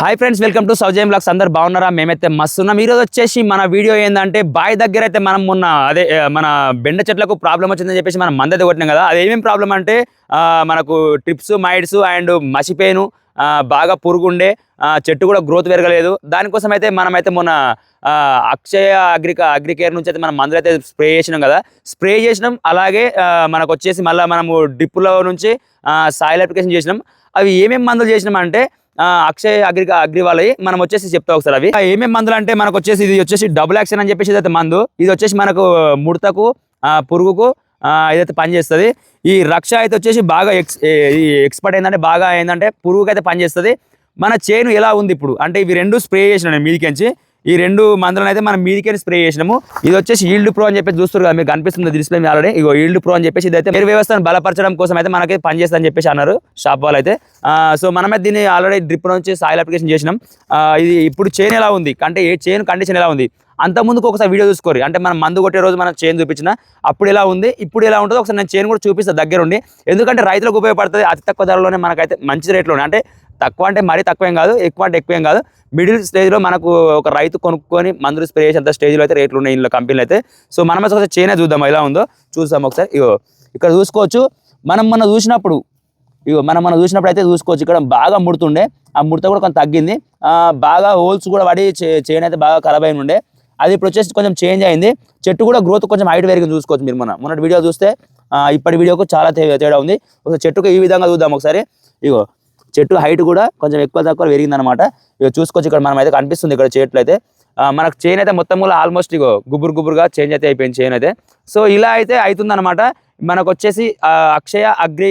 Hi friends welcome to Saujayam blogs అందరు బాగున్నారా? మేమైతే మస్తు ఉన్నాం ఈరోజు వచ్చేసి మన వీడియో ఏంటంటే బాయ్ దగ్గర అయితే మనం మొన్న అదే మన బెండ చెట్లకు ప్రాబ్లం వచ్చిందని చెప్పేసి మనం మందైతే కొట్టినాం కదా. అది ఏమేమి ప్రాబ్లం అంటే మనకు ట్రిప్స్ మైడ్స్ అండ్ మసిపేను బాగా పురుగుండే చెట్టు కూడా గ్రోత్ పెరగలేదు. దానికోసం అయితే మనమైతే మొన్న అక్షయ అగ్రిక అగ్రికేర్ నుంచి అయితే మనం మందులు అయితే స్ప్రే చేసినాం కదా. స్ప్రే చేసినాం. అలాగే మనకు వచ్చేసి మళ్ళీ మనము డిప్పులో నుంచి సాయిల్ అప్లికేషన్ చేసినాం. అవి ఏమేమి మందులు చేసినాం అంటే అక్షయ్ అగ్రి అగ్రివాల్ మనం వచ్చేసి చెప్తా ఒకసారి అవి. ఏమేమి మందులు అంటే మనకు వచ్చేసి ఇది వచ్చేసి డబుల్ యాక్షన్ అని చెప్పేసి ఇదైతే మందు ఇది వచ్చేసి మనకు ముడతకు పురుగుకు ఇదైతే పనిచేస్తుంది ఈ రక్ష అయితే వచ్చేసి బాగా ఎక్స్ ఈ ఎక్స్పర్ట్ ఏంటంటే బాగా ఏంటంటే పురుగుకి అయితే పనిచేస్తుంది మన చేను ఎలా ఉంది ఇప్పుడు? అంటే ఇవి రెండు స్ప్రే చేసిన నేను మీదికించి. ఈ రెండు మందులను అయితే మనం మీదికే స్ప్రే చేసినాము. ఇది వచ్చేసి ఈల్డ్ ప్రో అని చెప్పేసి చూస్తారు కదా మీకు కనిపిస్తుంది డిస్ప్లే మీద ఆల్రెడీ ఇగో ఈల్డ్ ప్రో అని చెప్పేసి ఇదైతే మీరు వ్యవస్థను బలపరచడం కోసం అయితే మనకి పనిచేస్తుంది అని చెప్పేసి అన్నారు షాప్ వాళ్ళు అయితే. సో మనమే దీన్ని ఆల్రెడీ డ్రిప్ నుంచి సాయిల్ అప్లికేషన్ చేసినాం. ఇది ఇప్పుడు చైన్ ఎలా ఉంది? అంటే ఏ చైన్ కండిషన్ ఎలా ఉంది? అంత ముందుకు ఒకసారి వీడియో చూసుకోరు. అంటే మనం మందు కొట్టే రోజు మనం చేను చూపించిన అప్పుడు ఎలా ఉంది? ఇప్పుడు ఎలా ఉంటుందో ఒకసారి నేను చైన్ కూడా చూపిస్తాను దగ్గరుండి. ఎందుకంటే రైతులకు ఉపయోగపడుతుంది అతి తక్కువ ధరలోనే మనకైతే మంచి రేట్లోనే. అంటే తక్కువ అంటే మరీ తక్కువేం కాదు ఎక్కువ అంటే ఎక్కువేం కాదు. మిడిల్ స్టేజ్లో మనకు ఒక రైతు కొనుక్కొని మందులు స్ప్రే చేసేంత స్టేజ్లో అయితే రేట్లు ఉన్నాయి ఇందులో కంపెనీలు అయితే. సో మనం ఒకసారి చేనే చూద్దాం ఎలా ఉందో. చూద్దాం ఒకసారి. ఇగో ఇక్కడ చూసుకోవచ్చు. మనం మొన్న చూసినప్పుడు ఇగో మనం మనం చూసినప్పుడు అయితే చూసుకోవచ్చు. ఇక్కడ బాగా ముడుతుండే. ఆ ముడత కూడా కొంత తగ్గింది. బాగా హోల్స్ కూడా పడి చే- చేను అయితే బాగా ఖరాబ్ అయిన ఉండే. అది ఇప్పుడు వచ్చేసి కొంచెం చేంజ్ అయింది. చెట్టు కూడా గ్రోత్ కొంచెం హైట్ పెరిగింది చూసుకోవచ్చు మీరు మన మొన్నటి వీడియో చూస్తే ఇప్పటి వీడియోకు చాలా తేడా ఉంది. ఒకసారి చెట్టుకు ఈ విధంగా చూద్దాం ఒకసారి. ఇగో చెట్టు హైట్ కూడా కొంచెం ఎక్కువ తక్కువ పెరిగింది అనమాట ఇక చూసుకోవచ్చు ఇక్కడ మనం అయితే కనిపిస్తుంది ఇక్కడ చెట్లు అయితే మనకు చైన్ అయితే మొత్తం కూడా ఆల్మోస్ట్ ఇగో గుబురు గుబురుగా చేంజ్ అయితే అయిపోయింది చైన్ అయితే. సో ఇలా అయితే అవుతుంది అనమాట మనకు వచ్చేసి అక్షయ అగ్రి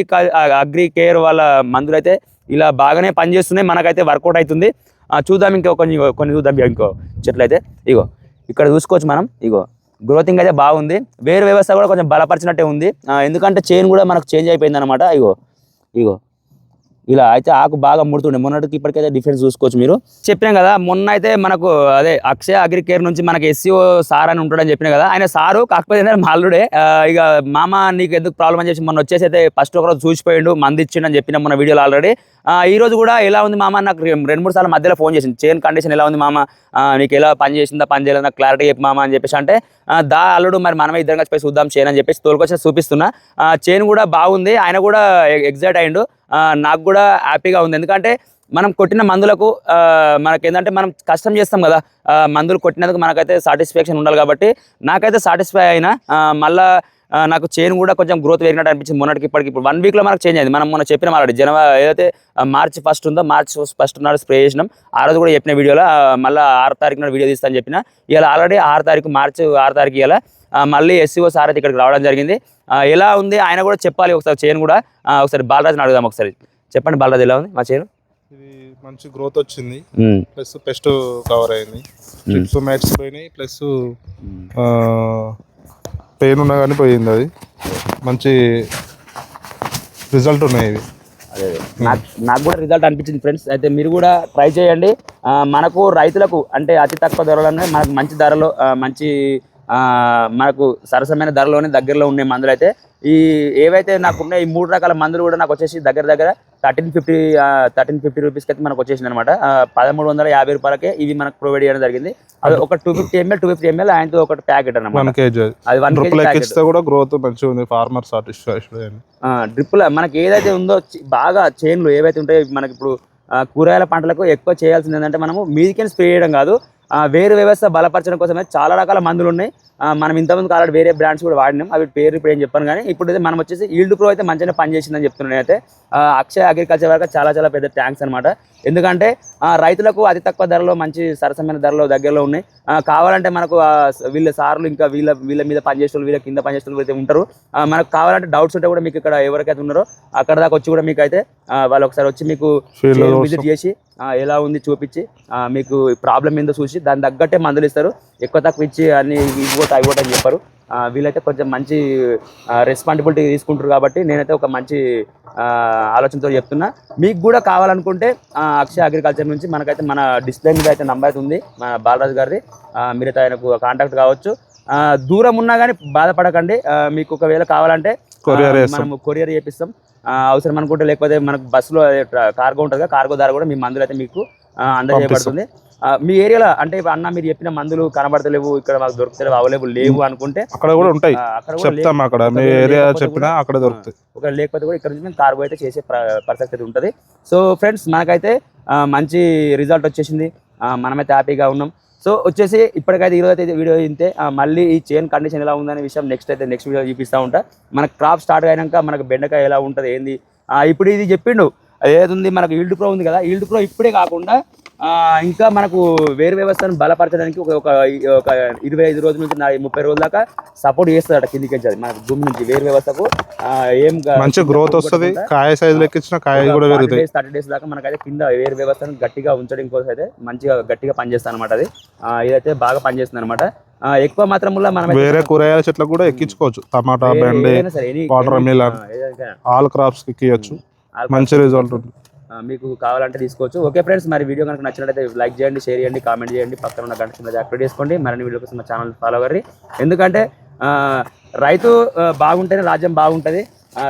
అగ్రి కేర్ వాళ్ళ మందులు అయితే ఇలా బాగానే పనిచేస్తున్నాయి. మనకైతే వర్కౌట్ అవుతుంది. ఆ, చూద్దాం ఇంకో కొన్ని కొన్ని చూద్దాం ఇంకో చెట్లు అయితే ఇగో ఇక్కడ చూసుకోవచ్చు మనం. ఇగో గ్రోతింగ్ అయితే బాగుంది. వేరు వ్యవస్థ కూడా కొంచెం బలపరిచినట్టే ఉంది. ఎందుకంటే చైన్ కూడా మనకు చేంజ్ అయిపోయింది అనమాట ఇగో ఇగో. ఇలా అయితే ఆకు బాగా ముడుతుండే. మొన్నటికి ఇప్పటికైతే డిఫరెన్స్ చూసుకోవచ్చు మీరు. చెప్పినాం కదా మొన్న అయితే మనకు అదే అక్షయ అగ్రి కేర్ నుంచి మనకి ఎస్సీఓ సార్ అని ఉంటాడని చెప్పిన కదా ఆయన సారు కాకపోతే మా అల్లుడే ఇక మామ నీకు ఎందుకు ప్రాబ్లం అని చెప్పి మొన్న వచ్చేసి అయితే ఫస్ట్ ఒకరోజు చూసిపోయిండు మంది ఇచ్చిండు అని చెప్పిన మొన్న వీడియోలో ఆల్రెడీ ఈ రోజు కూడా ఎలా ఉంది మామ? నాకు రెండు మూడు సార్లు మధ్యలో ఫోన్ చేసింది. చైన్ కండిషన్ ఎలా ఉంది మామ? నీకు ఎలా పని చేసిందా పని చేయలేదా? నాకు క్లారిటీ చెప్పి మామ అని చెప్పేసి అంటే దా అల్లుడు మరి మనమే ఇద్దరం కలిసి చూద్దాం చైన్ అని చెప్పేసి తోలుకొచ్చి చూపిస్తున్నా. చైన్ కూడా బాగుంది. ఆయన కూడా ఎగ్జైట్ అయ్యిండు నాకు కూడా హ్యాపీగా ఉంది. ఎందుకంటే మనం కొట్టిన మందులకు ఆ, మనకేంటంటే మనం కష్టం చేస్తాం కదా. మందులు కొట్టినందుకు మనకైతే సాటిస్ఫాక్షన్ ఉండాలి కాబట్టి నాకైతే సాటిస్ఫై అయినా మళ్ళీ మళ్ళా నాకు చైన్ కూడా కొంచెం గ్రోత్ పెరిగినట్టు అనిపించింది మొన్నటికి ఇప్పటికి. ఇప్పుడు వన్ వీక్లో మనకు చేంజ్ అయింది. మనం మొన్న చెప్పిన ఆల్రెడీ జనవరి ఏదైతే మార్చి ఫస్ట్ ఉందో మార్చి ఫస్ట్ నాడు స్ప్రే చేసినాం. ఆ రోజు కూడా చెప్పిన వీడియోలో మళ్ళీ ఆరు తారీఖు నాడు వీడియో తీస్తాను చెప్పిన ఇలా ఆల్రెడీ ఆరు తారీఖు మార్చి ఆరు తారీఖు ఇలా మళ్ళీ ఎస్సీఓ సార్ అయితే ఇక్కడికి రావడం జరిగింది. ఎలా ఉంది? ఆయన కూడా చెప్పాలి ఒకసారి చైన్ కూడా. ఒకసారి బాలరాజుని అడుగుదాం ఒకసారి. చెప్పండి బాలరాజు ఎలా ఉంది? మా చైన్ ఇది మంచి గ్రోత్ వచ్చింది. ప్లస్ పెస్ట్ కవర్ అయింది. ట్రిప్స్ మ్యాట్స్ పోయినాయి. ప్లస్ పెయిన్ ఉన్నా కానీ పోయింది అది. మంచి రిజల్ట్ ఉన్నాయి ఇవి. నాకు కూడా రిజల్ట్ అనిపించింది ఫ్రెండ్స్ అయితే మీరు కూడా ట్రై చేయండి. మనకు రైతులకు అంటే అతి తక్కువ ధరలోనే మనకు మంచి ధరలో మంచి మనకు సరసమైన ధరలోనే దగ్గరలో ఉండే మందులు అయితే ఈ ఏవైతే నాకు ఉన్నాయి ఈ మూడు రకాల మందులు కూడా నాకు వచ్చేసి దగ్గర దగ్గర థర్టీన్ ఫిఫ్టీ థర్టీన్ ఫిఫ్టీ రూపీస్కి అయితే మనకు వచ్చేసింది అనమాట పదమూడు వందల యాభై రూపాయలకే ఇవి మనకు ప్రొవైడ్ చేయడం జరిగింది. అది ఒక two fifty ML two fifty ML ఆయనతో ఒకటి ప్యాకెట్ అనమాట అది వన్ కేజీ కూడా గ్రోత్ మంచిగా ఉంది ఫార్మర్ సాటిస్ఫాక్షన్ డ్రిప్పుల మనకి ఏదైతే ఉందో బాగా చైన్లు ఏవైతే ఉంటాయో మనకి ఇప్పుడు కూరగాయల పంటలకు ఎక్కువ చేయాల్సింది ఏంటంటే మనము మీదికి స్ప్రే చేయడం కాదు వేరు వ్యవస్థ బలపరచడం కోసమే చాలా రకాల మందులు ఉన్నాయి. మనం ఇంతకుముందు ఆల్రెడీ వేరే బ్రాండ్స్ కూడా వాడినాం. అవి పేరు ఇప్పుడు ఏం చెప్పాను కానీ ఇప్పుడు అయితే మనం వచ్చేసి ఈల్డ్ ప్రో అయితే మంచిగా పనిచేసిందని చెప్తున్నాను అయితే అక్షయ అగ్రికల్చర్ వరకు చాలా చాలా పెద్ద థ్యాంక్స్ అనమాట ఎందుకంటే రైతులకు అతి తక్కువ ధరలో మంచి సరసమైన ధరలో దగ్గరలో ఉన్నాయి. కావాలంటే మనకు వీళ్ళ సార్లు ఇంకా వీళ్ళ వీళ్ళ మీద పనిచేసే వాళ్ళు, కింద పనిచేసే అయితే ఉంటారు. మనకు కావాలంటే డౌట్స్ ఉంటే కూడా మీకు ఇక్కడ ఎవరికైతే ఉన్నారో అక్కడ దాకా వచ్చి కూడా మీకు అయితే వాళ్ళు ఒకసారి వచ్చి మీకు విజిట్ చేసి ఎలా ఉంది చూపించి ఆ, మీకు ప్రాబ్లం ఏందో చూసి దాని తగ్గట్టే మందులు ఇస్తారు. ఎక్కువ తక్కువ ఇచ్చి అన్ని ఇవ్వట ఇవ్వట అని చెప్పారు. వీళ్ళైతే కొంచెం మంచి రెస్పాన్సిబిలిటీ తీసుకుంటారు కాబట్టి నేనైతే ఒక మంచి ఆలోచనతో చెప్తున్నా. మీకు కూడా కావాలనుకుంటే ఆ, అక్షయ అగ్రికల్చర్ నుంచి మనకైతే మన డిస్ప్లే మీద అయితే నంబర్ అయితే ఉంది మన బాలరాజు గారిది. మీరైతే ఆయనకు కాంటాక్ట్ కావచ్చు. దూరం ఉన్నా కానీ బాధపడకండి. మీకు ఒకవేళ కావాలంటే. మనము కొరియర్ చేపిస్తాం. అవసరం అనుకుంటే లేకపోతే మనకు బస్సులో కార్గో ఉంటుంది కదా కార్గో ద్వారా కూడా మీ మందులు అయితే మీకు అందజేయబడుతుంది. మీ ఏరియాలో అంటే ఇప్పుడు అన్న మీరు చెప్పిన మందులు కనబడతలేవు ఇక్కడ మాకు దొరుకుతలేవు అవైలబుల్ లేవు అనుకుంటే అక్కడ కూడా ఉంటాయి. చెప్తాం అక్కడ. మీ ఏరియా లేకపోతే చెప్పినా కూడా- అక్కడ దొరుకుతాయి. ఒక లేకపోతే కూడా ఇక్కడ నుంచి మేము కార్గో అయితే చేసే ప్ర- పరిస్థితి ఉంటుంది. సో ఫ్రెండ్స్ మనకైతే మంచి రిజల్ట్ వచ్చేసింది. మనమైతే హ్యాపీగా ఉన్నాం. సో వచ్చేసి ఇప్పటికైతే ఈరోజు అయితే వీడియో ఇంతే. మళ్ళీ ఈ చైన్ కండిషన్ ఎలా ఉందనే విషయం నెక్స్ట్ అయితే నెక్స్ట్ వీడియో చూపిస్తూ ఉంటా. మన క్రాప్ స్టార్ట్ అయినాక మనకు బెండకాయ ఎలా ఉంటుంది ఏంది? ఆ, ఇప్పుడు ఇది చెప్పిండు. ఏది మనకు ఈల్డ్ ప్రో ఉంది కదా ఈల్డ్ ప్రో ఇప్పుడే కాకుండా ఇంకా మనకు వేరు వ్యవస్థను బలపరచడానికి ఒక ఒక ఇరవై ఐదు రోజుల నుంచి ముప్పై రోజుల దాకా సపోర్ట్ చేస్తాడట కిందికి నుంచి అది మనకు భూమి నుంచి వేరు వ్యవస్థకు ఏం మంచి గ్రోత్ వస్తుంది కాయ సైజు లెక్కించిన కాయ కూడా పెరుగుతాయి థర్టీ డేస్ దాకా మనకైతే కింద వేరు వ్యవస్థను గట్టిగా ఉంచడం కోసం అయితే మంచిగా గట్టిగా పనిచేస్తాను అనమాట అది ఇదైతే బాగా పనిచేస్తుంది అనమాట ఎక్కువ మాత్రంలో మనం వేరే కూరగాయల చెట్లకు కూడా ఎక్కించుకోవచ్చు. టమాటా బెండి వాటర్ మిలన్. ఆల్ క్రాప్స్ ఎక్కియచ్చు. మంచి రిజల్ట్ ఉంటుంది ఆ, మీకు కావాలంటే తీసుకోవచ్చు. ఓకే ఫ్రెండ్స్ మరి వీడియో కనుక నచ్చినట్లయితే లైక్ చేయండి షేర్ చేయండి కామెంట్ చేయండి. పక్కన ఉన్న గంట కింద యాక్టివేట్ చేసుకోండి. మరిన్ని వీడియో కోసం మా ఛానల్ ఫాలో అవ్వరి ఎందుకంటే రైతు బాగుంటేనే రాజ్యం బాగుంటుంది.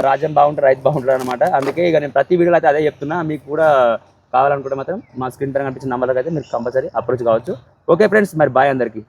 రాజ్యం బాగుంటే రైతు బాగుంటుంది అనమాట అందుకే ఇక నేను ప్రతి వీడియోలో అయితే అదే చెప్తున్నా. మీకు కూడా కావాలనుకుంటే మాత్రం మా స్క్రీన్ పైన కనిపించిన నంబర్లకు అయితే మీరు కంపల్సరీ అప్రోచ్ కావచ్చు. ఓకే ఫ్రెండ్స్ మరి బాయ్ అందరికీ.